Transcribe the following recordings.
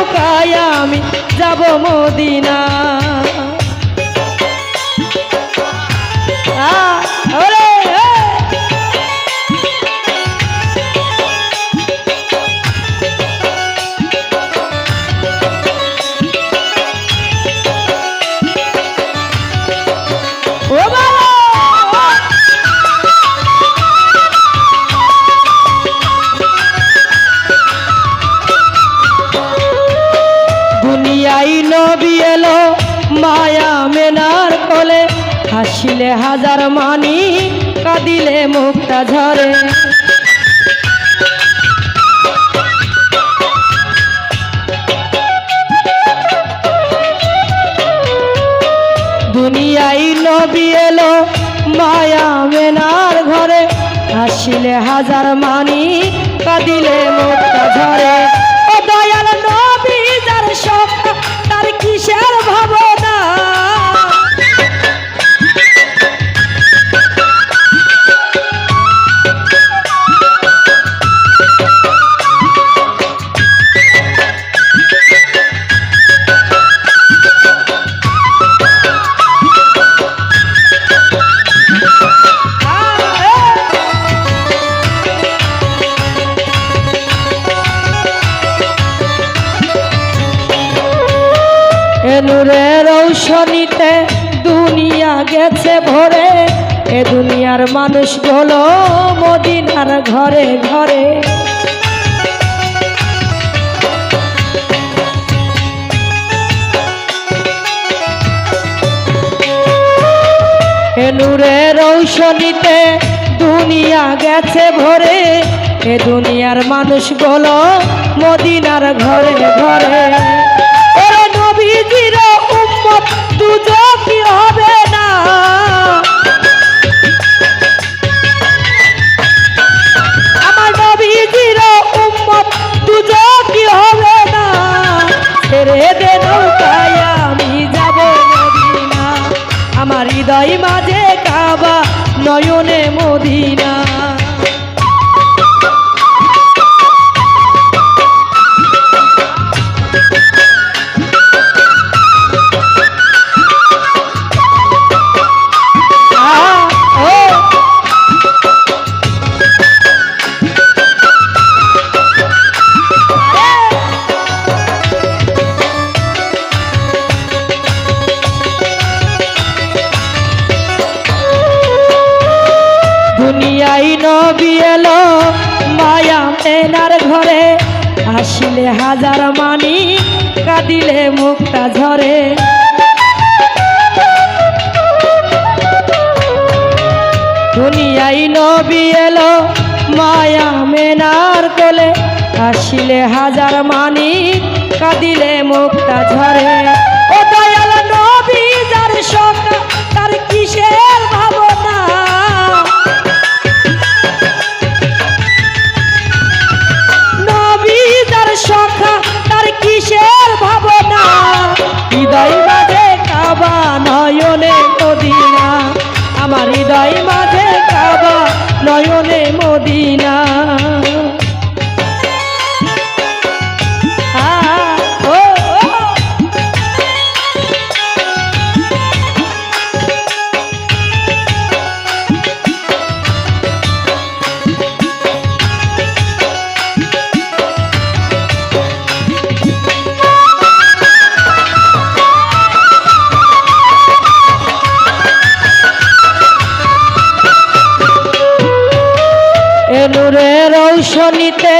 নৌকায় আমি যাব মদিনা। হাসিলে হাজার মানি, কাঁদিলে মুক্তা ঝরে। দুনিয়ায় নবী এলো মায়া মেনার ঘরে, হাসিলে হাজার মানি, কাঁদিলে মুক্তা ঝরে। নূরের রৌশনীতে দুনিয়া গেছে ভরে। এ দুনিয়ার মানুষগুলো মদিনার ঘরে ঘরে। নূরের রৌশনীতে দুনিয়া গেছে ভরে। এ দুনিয়ার মানুষগুলো মদিনার ঘরে ঘরে। হৃদয় মাঝে কাবা নয়নে মদিনা। মেনার ঘরে আসিলে হাজার মানি, কাঁদিলে মুক্তা ঝরে। দুনিয়ায় নবী এলো, মায়া মেনার কোলে। আসিলে হাজার মানি, কাঁদিলে মুক্তা ঝরে। ভাব নূরের রৌশনীতে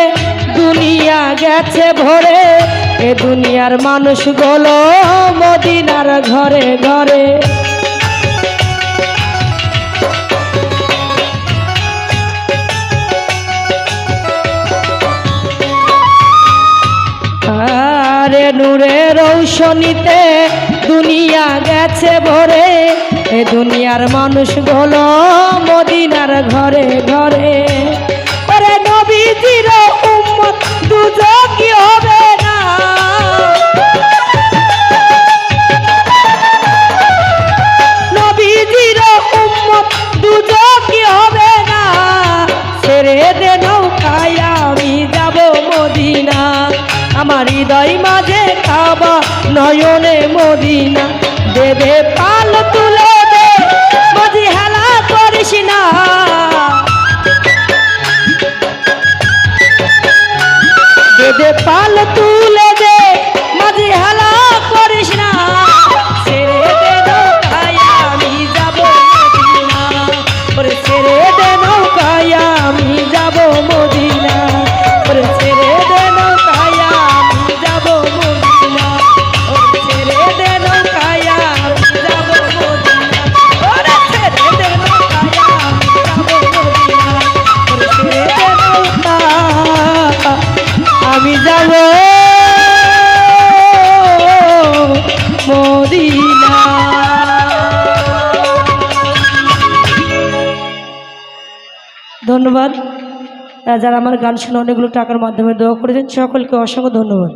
দুনিয়া গেছে ভরে। এ দুনিয়ার মানুষগুলো মদিনার ঘরে ঘরে। আরে নূরের রৌশনীতে দুনিয়া গেছে ভরে। এ দুনিয়ার মানুষগুলো মদিনার ঘরে ঘরে। নবীজির উম্মত দুজকি হবে না। নবীজির উম্মত দুজকি হবে না। ছেড়ে দে নৌকায়, আমি যাব মদিনা। আমার হৃদয় মাঝে কাবা, নয়নে মদিনা। দেবে পাল তুলে দে, মাঝি হেলা করিস না। দেবে পাল তুলে দে মাঝে হেলা করিস না। ধন্যবাদ। যারা আমার গান শুনে অনেকগুলো টাকার মাধ্যমে দোয়া করেছেন সকলকে অসংখ্য ধন্যবাদ।